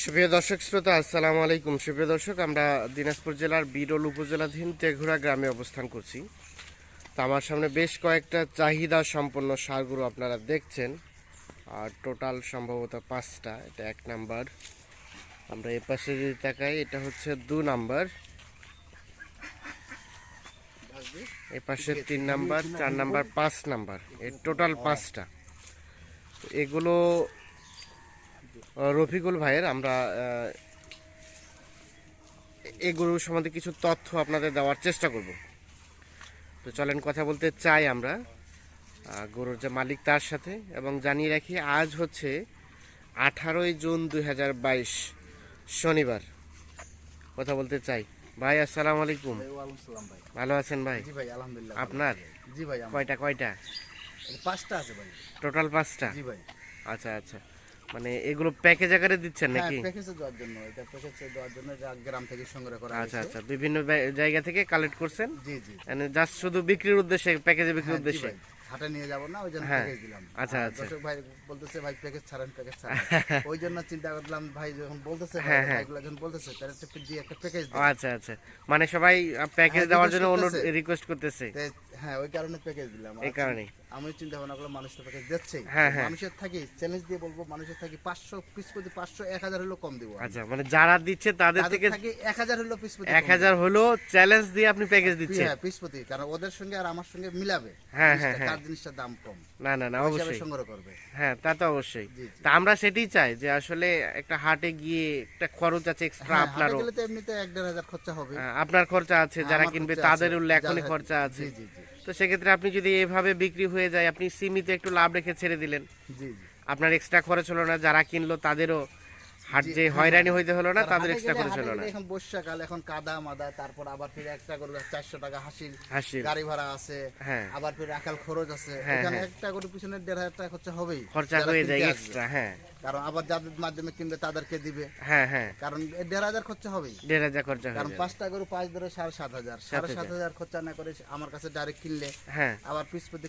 সুপ্রিয় দর্শক শ্রোতা, আসসালামু আলাইকুম। সুপ্রিয় দর্শক, আমরা দিনাজপুর জেলার বিরল উপজেলাধীন তেঘুরা গ্রামে অবস্থান করছি। তো আমার সামনে বেশ কয়েকটা চাহিদা সম্পন্ন সারগুলো আপনারা দেখছেন। আর টোটাল সম্ভবত পাঁচটা, এটা এক নাম্বার। আমরা এ পাশে যদি তাকাই, এটা হচ্ছে দু নাম্বার। এ পাশে তিন নাম্বার, চার নাম্বার, পাঁচ নাম্বার। এর টোটাল পাঁচটা। এগুলো রফিকুল ভাইয়ের আমরা এই গরু সম্বন্ধে কিছু তথ্য আপনাদের দেওয়ার চেষ্টা করব। তো চলেন কথা বলতে চাই আমরা গরুর যে মালিক তার সাথে এবং জানিয়ে রাখি আজ হচ্ছে আঠারোই জুন দুই হাজার বাইশ শনিবার। কথা বলতে চাই। ভাই আসসালামু আলাইকুম। ভাই। ভালো আছেন ভাই? জি ভাই আলহামদুলিল্লাহ। আপনার? কয়টা কয়টা? পাঁচটা আছে ভাই। টোটাল পাঁচটা? আচ্ছা আচ্ছা। মানে এগুলো প্যাকেজ আকারে দিচ্ছেন হ্যাঁ নাকি? প্যাকেজে দেওয়ার জন্য এটা প্যাকেজে দেওয়ার জন্য গ্রাম থেকে সংগ্রহ করা আচ্ছা আচ্ছা বিভিন্ন জায়গা থেকে কালেক্ট করছেন? জি জি। জাস্ট শুধু বিক্রির উদ্দেশ্যে প্যাকেজে বিক্রির হ্যাঁ, উদ্দেশ্যে? ভাই। হাটে নিয়ে যাব না ওই জন্য। প্যাকেজ দিলাম। আচ্ছা, আচ্ছা। দর্শক ভাই বলতেছে ভাই প্যাকেজ ছাড়েন প্যাকেজ ছাড়েন। ওই জন্য চিন্তা করলাম ভাই যখন বলতেছে হ্যাঁ। ভাইগুলো যখন বলতেছে তাহলে একটা প্যাকেজ আচ্ছা আচ্ছা। মানে সবাই প্যাকেজ দেওয়ার জন্য অনুরোধ রিকোয়েস্ট করতেছে। হ্যাঁ ওই কারণে প্যাকেজ দিলাম। এই আর কারণেই। আমি চিন্তা ভাবনা করলাম মানুষ তো প্যাকেজ দিচ্ছে হ্যাঁ, হ্যাঁ। মানুষের থাকি চ্যালেঞ্জ দিয়ে বলব মানুষের থাকি পাঁচশো পিস প্রতি পাঁচশো এক হাজার হলেও কম দিব আচ্ছা মানে যারা দিচ্ছে তাদের থেকে এক হাজার হলেও পিস প্রতি এক হাজার হলো চ্যালেঞ্জ দিয়ে আপনি প্যাকেজ দিচ্ছেন। হ্যাঁ পিস প্রতি কারণ ওদের সঙ্গে আর আমার সঙ্গে মিলাবে। হ্যাঁ, হ্যাঁ, জিনিসটার দাম কম। না না না অবশ্যই। সংগ্রহ করবে। হ্যাঁ তা তো অবশ্যই। তা আমরা সেটাই চাই যে আসলে একটা হাটে গিয়ে একটা খরচ আছে এক্সট্রা হ্যাঁ, আপনারও। এমনিতে এক দেড় হাজার খরচা হবে। হ্যাঁ, আপনার খরচা আছে হ্যাঁ, যারা কিনবে খরচা তাদের আছে, উল্লেখ খরচা আছে। জি জি। তো সেক্ষেত্রে আপনি যদি এভাবে বিক্রি হয়ে যায় আপনি সীমিত একটু লাভ রেখে ছেড়ে দিলেন। আপনার এক্সট্রা খরচ হলো না যারা কিনলো তাদেরও হাট যে হ্যাঁ, হয়রানি হইতে হলো না তাদের এক্সট্রা খরচ হলো না। এখন বর্ষাকাল এখন কাদা মাদা তারপর আবার ফিরে একটা করে চারশো টাকা হাসির হাসি গাড়ি ভাড়া আছে হ্যাঁ। আবার ফিরে রাখাল খরচ আছে। হ্যাঁ, এখানে হ্যাঁ। একটা করে পিছনে দেড় হাজার টাকা খরচা হবেই। খরচা হয়ে যায় এক্সট্রা হ্যাঁ। কারণ আবার যাদের মাধ্যমে কিনবে তাদেরকে দিবে। হ্যাঁ হ্যাঁ। কারণ এ দেড় হাজার খরচা হবেই। দেড় হাজার খরচা হয়ে কারণ যাবে। পাঁচটা গরু পাঁচ ধরে সাড়ে সাত হাজার। সাড়ে সাত হাজার খরচা না করে আমার কাছে ডাইরেক্ট কিনলে হ্যাঁ। আবার পিস প্রতি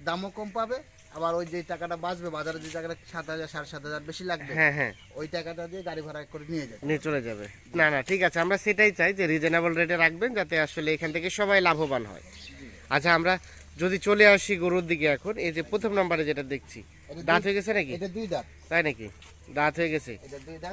দামও কম পাবে আবার ওই যে টাকাটা বাঁচবে বাজারে যে টাকাটা সাত হাজার সাড়ে সাত হাজার বেশি লাগবে হ্যাঁ হ্যাঁ। ওই টাকাটা দিয়ে গাড়ি ভাড়া করে নিয়ে যাবে। নিয়ে চলে যাবে। না না ঠিক আছে আমরা সেটাই চাই যে রিজনেবল রেটে রাখবেন যাতে আসলে এখান থেকে সবাই লাভবান হয়। আচ্ছা আমরা যদি চলে আসি গরুর দিকে এখন এই যে প্রথম নম্বরে যেটা দেখছি দাঁত হয়ে গেছে নাকি? এটা দুই দাঁত। তাই নাকি? দাঁত হয়ে গেছে?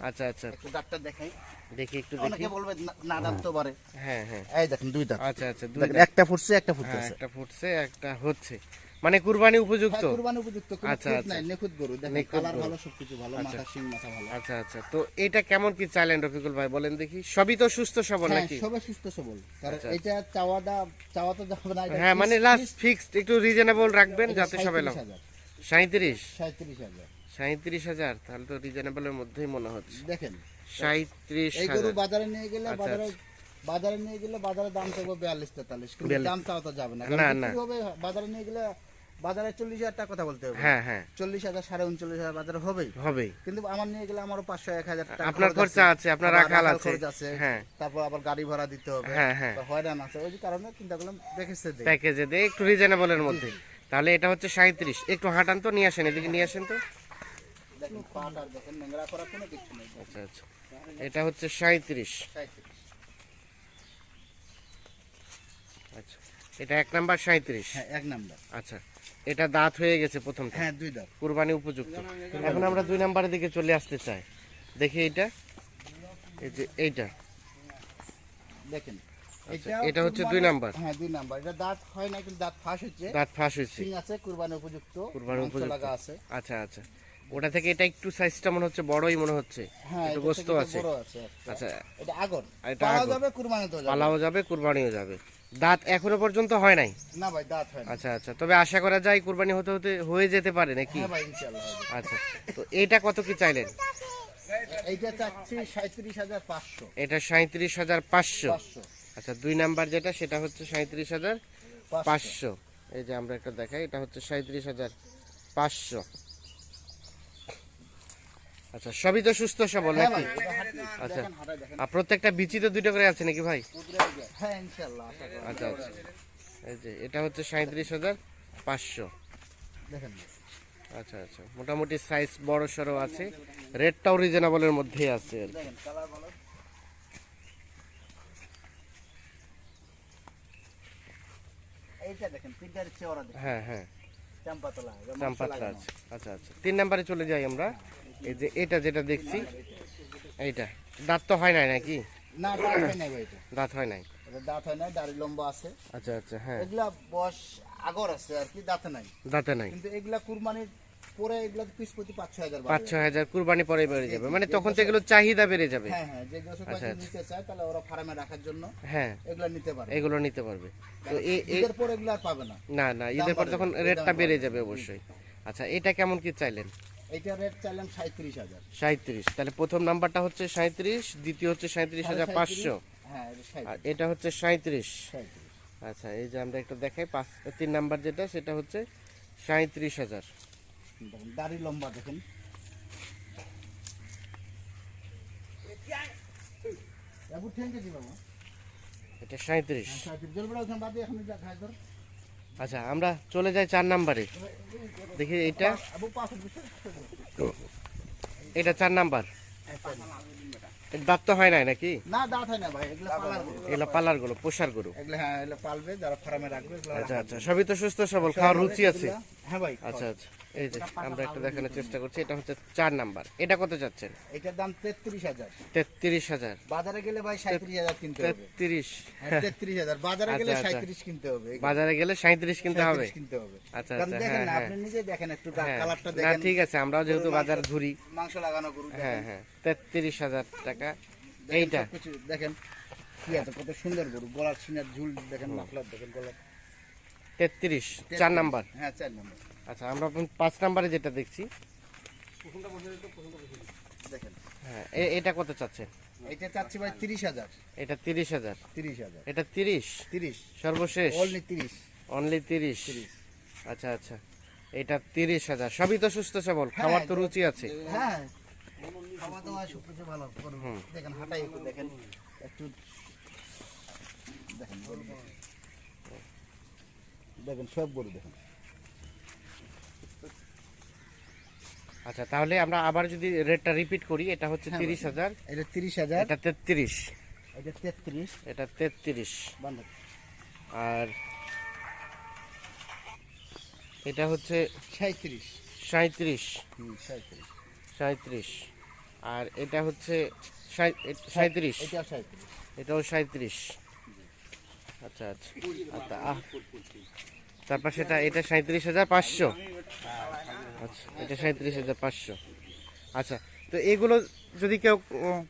আচ্ছা আচ্ছা। দাঁতটা দেখাই। দেখি একটু দেখি। অনেকে বলবে না- দাঁত তো পারে হ্যাঁ হ্যাঁ। এই দেখেন দুই দাঁত। আচ্ছা আচ্ছা দুই দাঁত। একটা ফুটছে একটা হ্যাঁ, ফুটছে একটা ফুটছে একটা হচ্ছে। মানে কুরবানি উপযুক্ত? হ্যাঁ, কুরবানি উপযুক্ত আচ্ছা, আচ্ছা। নিখুঁত গরু। দেখেন কালার ভালো সবকিছু ভালো মাথা শিং মাথা ভালো। আচ্ছা আচ্ছা। তো এটা কেমন কি চাইলেন রফিকুল ভাই? বলেন দেখি। সবই তো সুস্থ সবল হ্যাঁ নাকি? সবাই সুস্থ সবল। কারণ আচ্ছা, এটা চাওয়াটা চাওয়া তো যাবে না হ্যাঁ মানে লাস্ট ফিক্সড একটু রিজনেবল রাখবেন যাতে সবাই লাভ 37,000 সাঁত্রিশ সাঁত্রিশ হাজার। সাঁত্রিশ হাজার তাহলে তো রিজনেবলের মধ্যেই মনে হচ্ছে। দেখেন সাঁত্রিশ এই গরু বাজারে নিয়ে গেলে আচ্ছা, বাজারে বাজারে নিয়ে গেলে বাজারে দাম থাকবে বিয়াল্লিশ তেতাল্লিশ কিন্তু 42 দাম চাওয়া তো যাবে না। না, কারণ না। বিক্রি হবে বাজারে নিয়ে গেলে বাজারে চল্লিশ হাজার টাকা কথা বলতে হবে। হ্যাঁ হ্যাঁ। চল্লিশ হাজার সাড়ে উনচল্লিশ হাজার বাজারে হবেই। হবেই। কিন্তু আমার নিয়ে গেলে আমারও পাঁচশো এক হাজার টাকা আপনার খরচা আছে, আপনার রাখাল আছে। আছে। হ্যাঁ। তারপর আবার গাড়ি ভাড়া দিতে হবে। হ্যাঁ, হ্যাঁ। হয়রান আছে। ওই কারণে চিন্তা করলাম। প্যাকেজে দিয়ে একটু রিজনেবলের মধ্যে। তাহলে এটা হচ্ছে সাঁত্রিশ একটু হাঁটান তো নিয়ে আসেন এদিকে নিয়ে আসেন তো। আচ্ছা আচ্ছা। এটা হচ্ছে সাঁত্রিশ আচ্ছা। এটা এক নাম্বার সাঁত্রিশ হ্যাঁ এক নাম্বার। আচ্ছা। এটা দাঁত হয়ে গেছে প্রথমটা? হ্যাঁ দুই দাঁত। কুরবানি উপযুক্ত। এখন আমরা দুই নাম্বারের দিকে চলে আসতে চাই। দেখি এইটা। এই যে এইটা। দেখেন। আচ্ছা, এটা হচ্ছে দুই নাম্বার। হ্যাঁ দুই নাম্বার। এটা দাঁত হয় না কিন্তু দাঁত ফাঁস হচ্ছে। দাঁত ফাঁস হয়েছে। সিং আছে কুরবানি উপযুক্ত। কুরবানি উপযুক্ত। লাগা আছে। আচ্ছা আচ্ছা। ওটা থেকে এটা একটু সাইজটা মনে হচ্ছে বড়ই মনে হচ্ছে। হ্যাঁ একটু গোস্ত আছে। আচ্ছা। এটা আগর এটা আগর। যাবে কুরবানি তো যাবে। পালাও যাবে কুরবানিও যাবে। দাঁত এখনও পর্যন্ত হয় নাই? না ভাই দাঁত হয় আচ্ছা আচ্ছা। তবে আশা করা যায় কুরবানি হতে হতে হয়ে যেতে পারে নাকি? হ্যাঁ ভাই ইনশাআল্লাহ আচ্ছা। তো এটা কত কি চাইলেন? এইটা চাচ্ছি সাঁত্রিশ হাজার পাঁচশো। এটা সাঁত্রিশ হাজার পাঁচশো। পাঁচশো। আচ্ছা দুই নাম্বার যেটা সেটা হচ্ছে সাঁত্রিশ হাজার পাঁচশো। পাঁচশো। এই যে আমরা একটা দেখাই এটা হচ্ছে সাঁত্রিশ হাজার পাঁচশো। আচ্ছা সবই তো সুস্থ সবল হ্যাঁ নাকি আচ্ছা। আর প্রত্যেকটা বিচি তো দুটো করে আছে নাকি ভাই। হ্যাঁ। আচ্ছা আচ্ছা এই যে এটা হচ্ছে সাঁত্রিশ হাজার পাঁচশো আচ্ছা আচ্ছা মোটামুটি সাইজ বড় সড়ো আছে রেটটাও রিজনেবলের মধ্যেই আছে আর কি। হ্যাঁ হ্যাঁ চাম্পাতলা। আছে আচ্ছা আচ্ছা তিন নাম্বারে চলে যাই আমরা এই যে এটা যেটা দেখছি এইটা। দাঁত তো হয় নাই নাকি? না দাঁত হয় নাই ভাই দাঁত হয় নাই? দাঁত হয় নাই দাড়ি লম্বা আছে। আচ্ছা আচ্ছা হ্যাঁ। এগুলা বয়স আগর আছে আর কি দাঁতে নাই। দাঁতে নাই। কিন্তু এগুলা কুরবানির পরে এগুলা পিস প্রতি পাঁচ ছয় হাজার পাঁচ বাড়বে। ছ হাজার কুরবানি পরে বেড়ে যাবে। মানে তখন তো এগুলো চাহিদা বেড়ে যাবে। হ্যাঁ হ্যাঁ যে দর্শক আচ্ছা, নিতে চায় তাহলে ওরা ফার্মে রাখার জন্য হ্যাঁ এগুলা নিতে পারে এগুলো নিতে পারবে। তো এ- এ- পর এগুলো আর পাবে না। না না ঈদের পর তখন রেটটা বেড়ে যাবে অবশ্যই। আচ্ছা এটা কেমন কি চাইলেন? এইটা রেট চাইলাম সাঁত্রিশ হাজার। সাঁত্রিশ তাহলে প্রথম নাম্বারটা হচ্ছে সাঁত্রিশ দ্বিতীয় হচ্ছে সাঁত্রিশ হাজার পাঁচশো। হ্যাঁ এটা আর এটা হচ্ছে সাঁত্রিশ আচ্ছা এই যে আমরা একটু দেখাই পাঁচ তিন নাম্বার যেটা সেটা হচ্ছে সাঁত্রিশ হাজার। দাড়ি লম্বা দেখেন। এটা সাঁত্রিশ সাঁত্রিশ জলবড়া ওখানে বাদে এখন যা খাই ধর। আচ্ছা আমরা চলে যাই চার নাম্বারে। দেখি এটা এটা চার নাম্বার। দাঁত তো হয় নাই নাকি? না দাঁত হয় না ভাই এগুলো পালার গরু। গুলো পোষার গরু। এগুলো হ্যাঁ এগুলো পালবে যারা ফার্মে রাখবে আচ্ছা আচ্ছা সবই তো সুস্থ সবল খাওয়ার রুচি আছে। হ্যাঁ ভাই আচ্ছা আচ্ছা। এই যে আমরা একটা দেখানোর চেষ্টা করছি এটা হচ্ছে চার নাম্বার। এটা কত চাচ্ছেন এটার দাম তেত্রিশ হাজার। তেত্রিশ হাজার। বাজারে গেলে ভাই সাঁত্রিশ হাজার কিনতে হবে। তেত্রিশ। তেত্রিশ হাজার। বাজারে গেলে। সাঁত্রিশ কিনতে হবে। বাজারে গেলে সাঁত্রিশ কিনতে হবে। কিনতে হবে। আচ্ছা, আচ্ছা, দেখেন না। আপনি নিজে দেখেন একটু কালারটা না ঠিক আছে আমরাও যেহেতু বাজার ঘুরি। মাংস লাগানো গরু হ্যাঁ হ্যাঁ তেত্রিশ হাজার টাকা। দেখেন এইটা। দেখেন কি আছে কত সুন্দর গরু। গলার সিনার ঝুল দেখেন মাফলার দেখেন গলার। তেত্রিশ চার নাম্বার। হ্যাঁ চার নম্বর। আচ্ছা আমরা পাঁচ নাম্বারে যেটা দেখছি। দেখেন। হ্যাঁ এ- এটা কত চাচ্ছেন এটা চাচ্ছি ভাই তিরিশ হাজার। এটা তিরিশ হাজার। তিরিশ হাজার। এটা তিরিশ? তিরিশ। সর্বশেষ? অনলি তিরিশ। অনলি তিরিশ? তিরিশ। আচ্ছা আচ্ছা। এটা তিরিশ হাজার। সবই তো সুস্থ সবল খাবার তো রুচি আছে। হ্যাঁ। খাওয়া দাওয়া ভালো। দেখেন হাঁটাই একটু দেখেন। একটু দেখেন। দেখেন। সব গরু দেখেন। আচ্ছা তাহলে আমরা আবার যদি রেটটা রিপিট করি এটা হচ্ছে হ্যাঁ, তিরিশ হাজার। এটা তিরিশ হাজার। এটা তেত্রিশ। এটা তেত্রিশ। এটা তেত্রিশ। আর এটা হচ্ছে সাঁত্রিশ সাঁত্রিশ হুম সাঁত্রিশ সাঁত্রিশ আর এটা হচ্ছে সাঁত্রিশ এটাও সাঁত্রিশ আচ্ছা আচ্ছা। আচ্ছা। তারপর সেটা, এটা সাঁত্রিশ হাজার পাঁচশো। আচ্ছা এটা সাঁত্রিশ হাজার পাঁচশো। আচ্ছা তো এগুলো যদি কেউ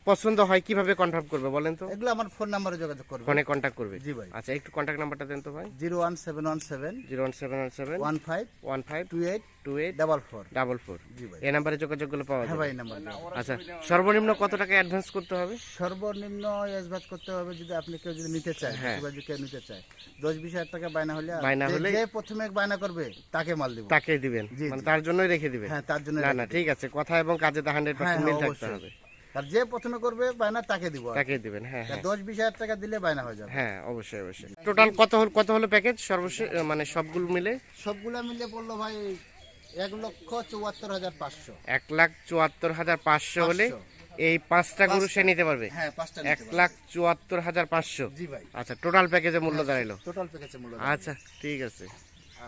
পছন্দ হয় কীভাবে কনফার্ম করবে বলেন তো? এগুলো আমার ফোন নাম্বারে যোগাযোগ করবে। ফোনে কন্ট্যাক্ট করবে? জি ভাই। আচ্ছা একটু কন্ট্যাক্ট নাম্বারটা দেন তো ভাই। Zero one seven one seven zero one seven one seven one five one five two eight two eight double four double four জি ভাই। এই নাম্বারে যোগাযোগগুলো পাওয়া হ্যাঁ যাবে। ভাই নাম্বার আচ্ছা সর্বনিম্ন কত টাকা অ্যাডভান্স করতে হবে? সর্বনিম্ন এসবাদ করতে হবে যদি আপনি কেউ যদি নিতে চায় হ্যাঁ। যদি কেউ নিতে চায়। দশ বিশ হাজার টাকা বায়না হলে বায়না হলে- যে প্রথমে বায়না করবে তাকে মাল দিব। তাকে দিবেন। মানে তার জন্যই রেখে দিবেন। হ্যাঁ তার জন্য না না ঠিক আছে। কথা এবং কাজে তো হান্ড্রেড পার্সেন্ট মিল থাকতে হবে। আর যে প্রথমে করবে বায়না তাকে দিব তাকে দিবেন হ্যাঁ হ্যাঁ। দশ বিশ হাজার টাকা দিলে বায়না হয়ে যাবে। হ্যাঁ অবশ্যই অবশ্যই। টোটাল কত হল কত হলো প্যাকেজ সর্বশেষ মানে সবগুলো মিলে? সবগুলা মিলে বলল ভাই এক লক্ষ চুয়াত্তর হাজার পাঁচশো। এক লাখ চুয়াত্তর হাজার পাঁচশো হলে এই পাঁচটা গরু সে নিতে পারবে? হ্যাঁ এক লাখ চুয়াত্তর হাজার পাঁচশো। ভাই। আচ্ছা টোটাল প্যাকেজের মূল্য দাঁড়াইলো। টোটাল প্যাকেজে মূল্য আচ্ছা ঠিক আছে।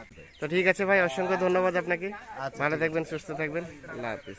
আচ্ছা। তো ঠিক আছে ভাই অসংখ্য ধন্যবাদ আপনাকে। আচ্ছা, ভালো থাকবেন সুস্থ থাকবেন। আল্লাহ হাফিজ।